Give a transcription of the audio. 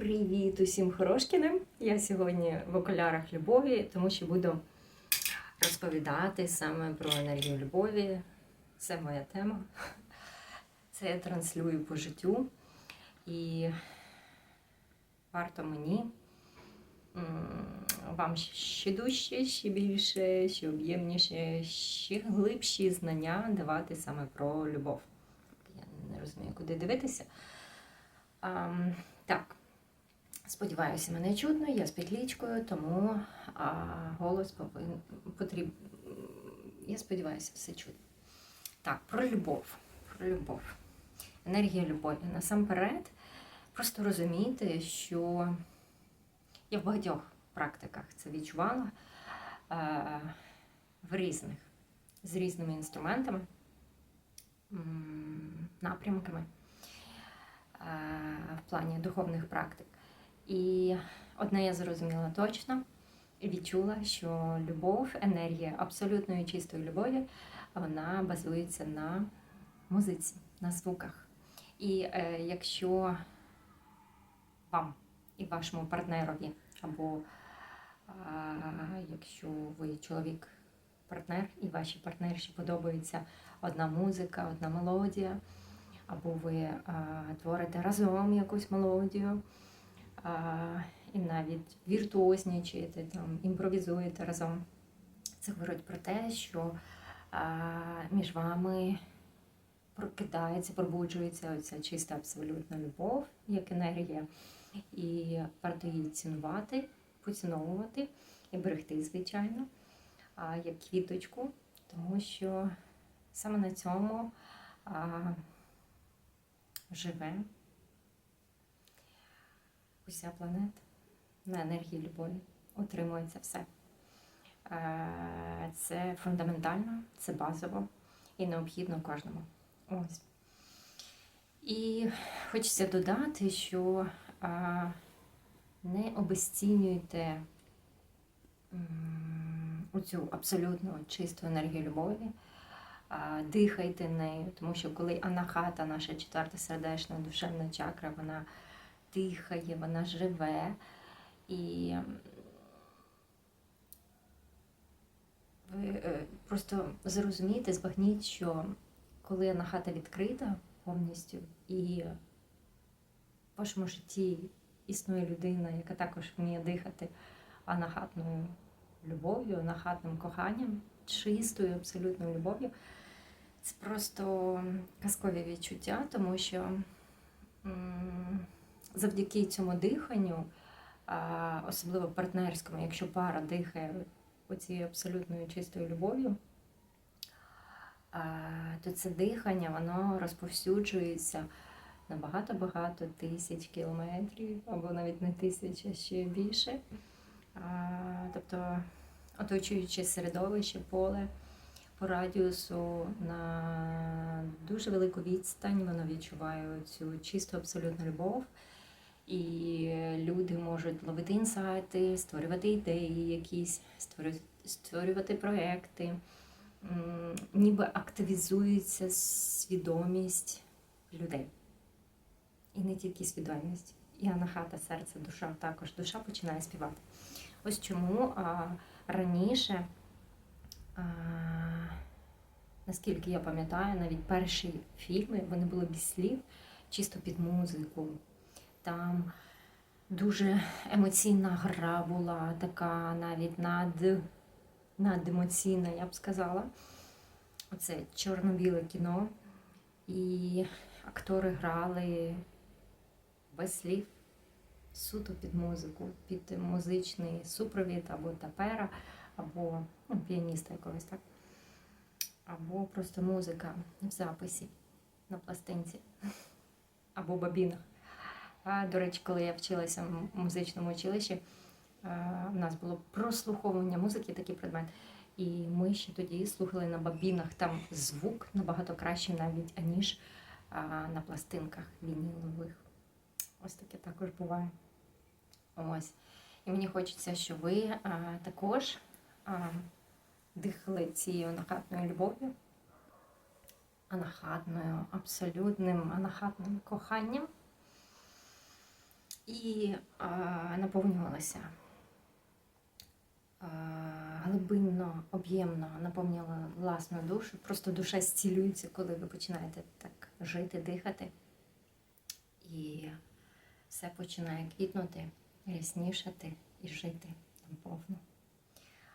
Привіт усім хорошкіним! Я сьогодні в окулярах любові, тому що буду розповідати саме про енергію любові. Це моя тема. Це я транслюю по життю. І варто мені вам ще дужче, ще більше, ще об'ємніше, ще глибші знання давати саме про любов. Я не розумію, куди дивитися. Сподіваюся, мене чутно, я з петлічкою, тому а, голос повинен потрібен. Я сподіваюся, все чутно. Так, про любов. Про любов. Енергія любові. Насамперед, просто розумійте, що я в багатьох практиках це відчувала е, в різних, з різними інструментами, напрямками е, в плані духовних практик. І одне я зрозуміла точно і відчула, що любов, енергія абсолютної чистої любові, вона базується на музиці, на звуках. І е, якщо вам і вашому партнерові, або е, якщо ви чоловік, партнер, і вашій партнерші подобається одна музика, одна мелодія, або ви е, творите разом якусь мелодію, і навіть віртуознічаєте, там, імпровізуєте разом. Це говорить про те, що між вами прокидається, пробуджується оця чиста абсолютна любов, як енергія, і варто її цінувати, поціновувати і берегти, звичайно, як квіточку, тому що саме на цьому живе уся планета на енергії любові. Отримується все. Е, Це фундаментально, це базово і необхідно кожному. Ось. І хочеться додати, що не обесцінюйте м, оцю абсолютно чисту енергію любові, дихайте нею, тому що коли анахата, наша четверта сердечна душевна чакра, вона дихає, вона живе. І ви е, просто зрозумієте, збагніть, що коли анахата відкрита повністю, і в вашому житті існує людина, яка також вміє дихати анахатною любов'ю, анахатним коханням, чистою абсолютною любов'ю, це просто казкові відчуття, тому що завдяки цьому диханню, особливо партнерському, якщо пара дихає оцією абсолютною чистою любов'ю, то це дихання воно розповсюджується на багато-багато тисяч кілометрів, або навіть не тисяч, а ще більше. Тобто оточуючи середовище, поле по радіусу на дуже велику відстань, воно відчуває цю чисту абсолютну любов. І люди можуть ловити інсайти, створювати ідеї якісь, створювати проекти ніби активізується свідомість людей. І не тільки свідомість. І анахата, серце, душа також. Душа починає співати. Ось чому а, раніше, а, наскільки я пам'ятаю, навіть перші фільми вони були без слів, чисто під музику. Там дуже емоційна гра була, така навіть над надемоційна, я б сказала. Оце чорно-біле кіно. І актори грали без слів, суто під музику, під музичний супровід або тапера, або ну, піаніста якогось так. Або просто музика в записі на пластинці, або бабінах. До речі, коли я вчилася в музичному училищі, в нас було прослуховування музики, такий предмет. І ми ще тоді слухали на бабінах. Там звук набагато кращий навіть, аніж на пластинках вінілових. Ось таке також буває. Ось. І мені хочеться, щоб ви також дихали цією анахатною любов'ю, анахатною, абсолютним анахатним коханням. І а, наповнювалася а, глибинно, об'ємно наповнювала власну душу. Просто душа зцілюється, коли ви починаєте так жити, дихати. І все починає квітнути, ряснішати і жити наповну.